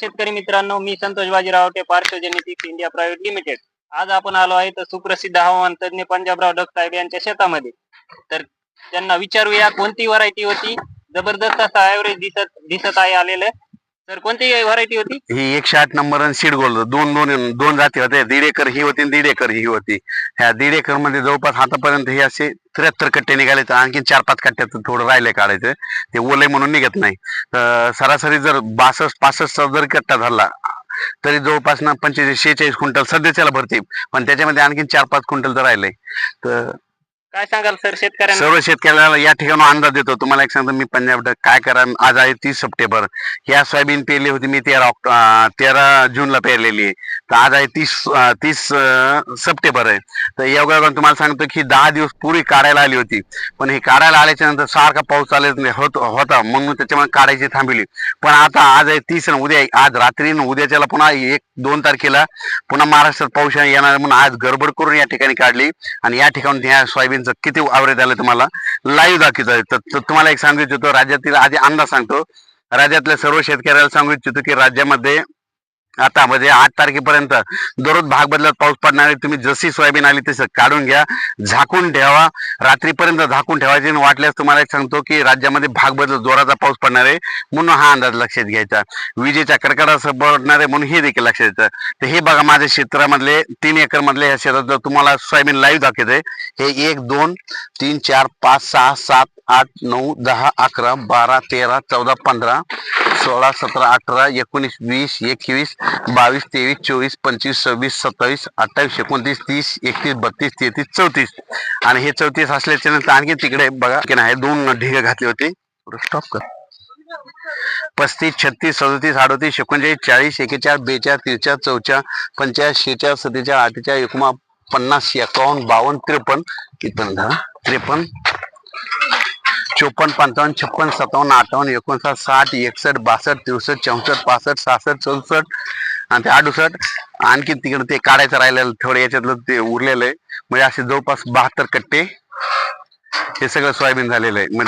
शेतकरी मित्रांनो मी संतोष बाजीराव ते पार्श्वजनितिक इंडिया प्रायव्हेट लिमिटेड. आज आपण आलो आहे तर सुप्रसिद्ध हवामान तज्ञ पंजाबराव डग साहेब यांच्या शेतामध्ये. तर त्यांना विचारूया कोणती व्हरायटी होती. जबरदस्त असा ऍव्हरेज दिसत दिसत आहे आलेलं. तर कोणती व्हरायटी होती? ही एकशे आठ नंबर आणि सीड गोल्ड दोन दोन दोन जाती होते दीड एकर ही होती आणि दीड एकर ही होती. ह्या दीड एकरमध्ये जवळपास आतापर्यंत हे असे त्र्याहत्तर कट्टे निघाले तर आणखी चार पाच कट्ट्यात थोडं राहिले काढायचं. ते ओले म्हणून निघत नाही. तर सरासरी जर बासष्ट पासष्टचा जर कट्टा धरला तरी जवळपास ना पंचेचाळीस शेहेचाळीस क्विंटल सध्याच्याला भरते. पण त्याच्यामध्ये आणखी चार पाच क्विंटल तर राहिले तर काय सांगाल सर शेतकऱ्यांना? सर्व शेतकऱ्याला या ठिकाणी अंदाज देतो. तुम्हाला एक सांगतो मी पंजाब काय करा आज आहे तीस सप्टेंबर. या सोयाबीन पेरली होती मी तेरा ऑक्टो तेरा जूनला पेरलेली. आहे तर आज आहे तीस अं, तीस अं, सप्टेंबर आहे. तर योगा तुम्हाला सांगतो की दहा दिवस पूर्वी काढायला आली होती. पण हे काढायला आल्याच्यानंतर सारखा पाऊस चालत होत होता म्हणून त्याच्यामुळे काढायची थांबली. पण आता आज आहे तीस आणि उद्या आज रात्री आणि उद्याच्याला पुन्हा एक दोन तारखेला पुन्हा महाराष्ट्रात पाऊस येणार म्हणून आज गडबड करून या ठिकाणी काढली. आणि या ठिकाणी ह्या सोयाबीनचं किती आवरेज आलं तुम्हाला? लाईव्ह दाखवत आहे तर तुम्हाला एक सांगू इच्छितो राज्यातील आधी अंदाज सांगतो. राज्यातल्या सर्व शेतकऱ्याला सांगू इच्छितो की राज्यामध्ये आता म्हणजे आठ तारखेपर्यंत दररोज भाग बदलत पाऊस पडणार आहे. तुम्ही जशी सोयाबीन आली तसं काढून घ्या झाकून ठेवा. रात्रीपर्यंत झाकून ठेवायचे. आणि वाटल्यास तुम्हाला एक सांगतो की राज्यामध्ये भाग बदलत जोराचा पाऊस पडणार आहे. म्हणून हा अंदाज लक्षात घ्यायचा. विजेच्या कडकडासह पडणार आहे म्हणून हे देखील लक्षात द्यायचं तर हे बघा माझ्या क्षेत्रामधले तीन एकर मधले या शेतात जर तुम्हाला सोयाबीन लाईव्ह दाखवते हे एक दोन तीन चार पाच सहा सात आठ नऊ दहा अकरा बारा तेरा चौदा पंधरा सोळा सतरा अठरा एकोणीस वीस एकवीस बावीस तेवीस चोवीस पंचवीस सव्वीस सत्तावीस अठ्ठावीस एकोणतीस तीस एकतीस बत्तीस तेहतीस चौतीस. आणि हे चौतीस असल्याच्या नंतर आणखी तिकडे बघा की नाही दोन ढिगे घातले होते. स्टॉप कर. पस्तीस छत्तीस सदतीस अडतीस एकोणचाळीस चाळीस एकेचाळीस बेचाळ त्रेचाळीस चौचाळ पंचाळीस शेचाळ सत्तेचाळ अठ्ठेचाळीस एकोणा पन्नास एकावन्न बावन्न त्रेपन्न इथपर्यंत त्रेपन्न चोपन्न पंचावन्न छप्पन सत्तावन्न अठ्ठावन्न एकोणसाठ साठ एकसष्ट बासष्ट त्रेसष्ट चौसष्ट पासष्ट सहासष्ट चौसष्ट आणि ते अडुसष्ट. आणखी तिकडे ते काढायचं राहिलेलं थोडं याच्यातलं ते उरलेलं आहे. म्हणजे असे जवळपास बहात्तर कट्टे हे सगळं सोयाबीन झालेलं आहे. म्हणजे